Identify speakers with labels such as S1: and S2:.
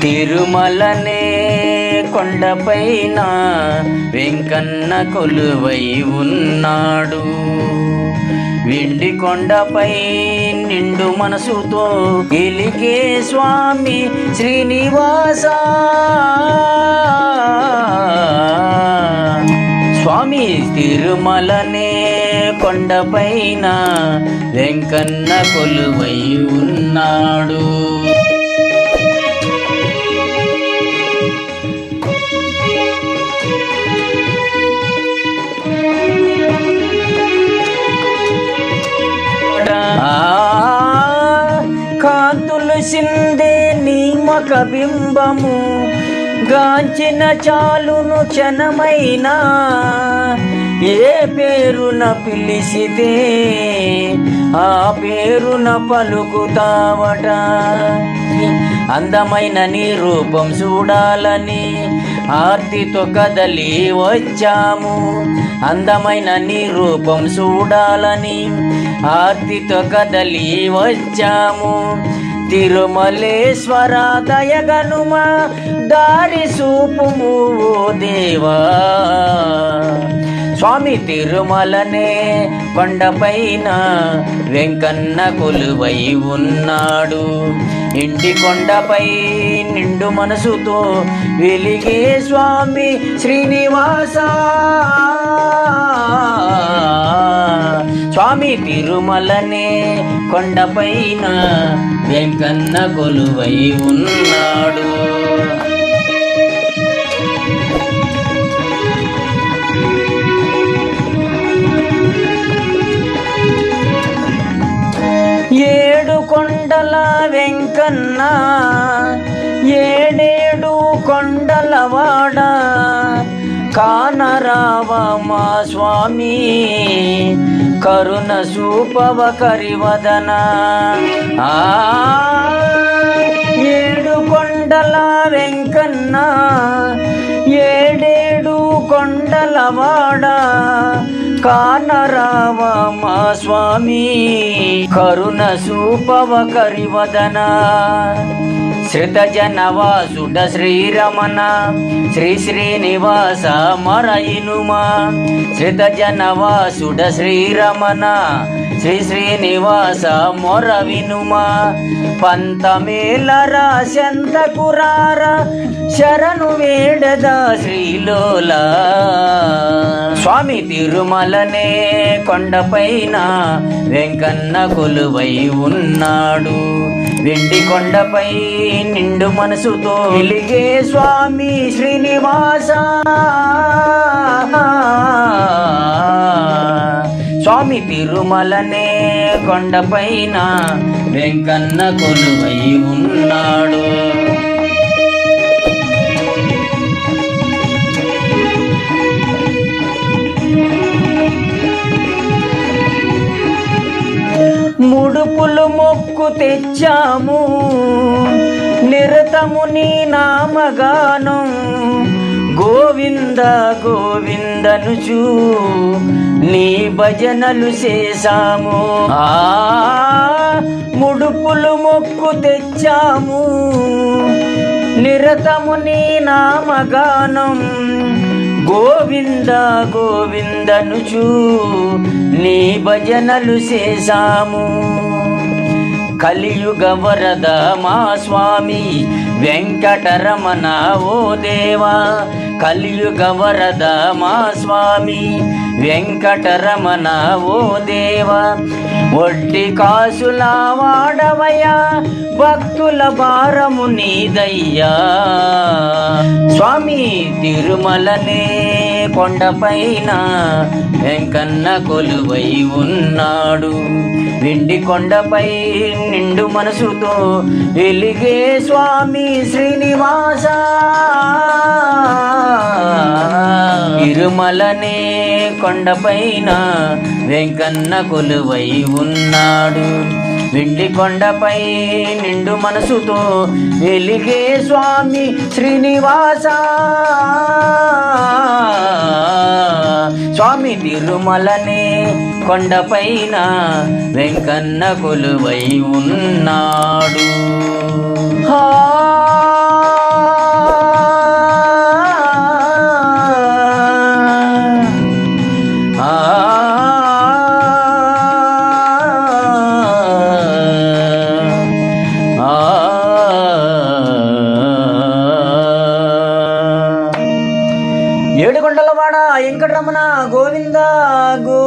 S1: తిరుమలనే కొండపైన వెంకన్న కొలువై ఉన్నాడు. వెండి కొండపై నిండు మనసుతో గెలికే స్వామి శ్రీనివాస. స్వామి తిరుమలనే కొండపైన వెంకన్న కొలువై ఉన్నాడు. ఒక బింబము గాంచిన చాలును క్షణమైనా ఏ పేరున పిలిచితే ఆ పేరున పలుకుతావట. అందమైన నీ రూపం చూడాలని ఆర్తితో కదలి వచ్చాము. అందమైన నీ రూపం చూడాలని ఆర్తితో కదలి వచ్చాము. తిరుమలేశ్వర దయగనుమ దారి చూపుము దేవా. స్వామి తిరుమలనే కొండపైన వెంకన్న కొలువై ఉన్నాడు. ఇంటి కొండపై నిండు మనసుతో వెలిగే స్వామి శ్రీనివాస. స్వామి తిరుమలనే కొండపైన వెంకన్న కొలువై ఉన్నాడు. ఏడు కొండల వెంకన్న ఏడేడు కొండలవాడ కానరావ మా స్వామి. కరుణ సూపవ కరివదన. ఏడు కొండల వెంకన్న. ఏడేడు కొండలవాడ కానరావ మా స్వామి. కరుణ సూపవ కరివదన. శ్రుతజనవాసుడ శ్రీరమణ శ్రీ శ్రీనివాస మరయినుమా శ్రుతజనవాసుడ శ్రీరమణ శ్రీ శ్రీనివాస మొర వినుమా. పంతమేల రాశంతకురార శరణు వేడద శ్రీలోల స్వామి తిరుమలనే కొండపైన వెంకన్న కొలువై ఉన్నాడు. వెండి కొండపై నిండు మనసుతో వెలిగే స్వామి శ్రీనివాస. స్వామి తిరుమలనే కొండపైన వెంకన్న కొలువై ఉన్నాడు. ముడుపులు మొక్కు తెచ్చాము నిరతము నీ నామగానం. గోవింద గోవిందనుచు నీ భజనలు చేశాము. ఆ ముడుపులు మొక్కు తెచ్చాము. నిరతము నీ నామగానం. గోవింద గోవిందనుచు నీ భజనలు చేశాము. కలియుగ వరద మా స్వామి వెంకటరమణ ఓ దేవా. కలియుగ వరద మా స్వామి వెంకటరమణ ఓ దేవా. వడ్డీ కాసుల వాడవయ్యా భక్తుల భారము నీదయ్యా. స్వామి తిరుమలనే కొండపైన వెంకన్న కొలువై ఉన్నాడు. వెండి కొండపై నిండు మనసుతో వెలిగే స్వామి శ్రీనివాస. తిరుమలనే కొండపైన వెంకన్న కొలువై ఉన్నాడు. వెండి కొండపై నిండు మనసుతో వెలిగే స్వామి శ్రీనివాస. స్వామి తిరుమలనే కొండపైన వెంకన్న కొలువై ఉన్నాడు. హా! మండలవాడ వెంకటరమణ గోవింద గో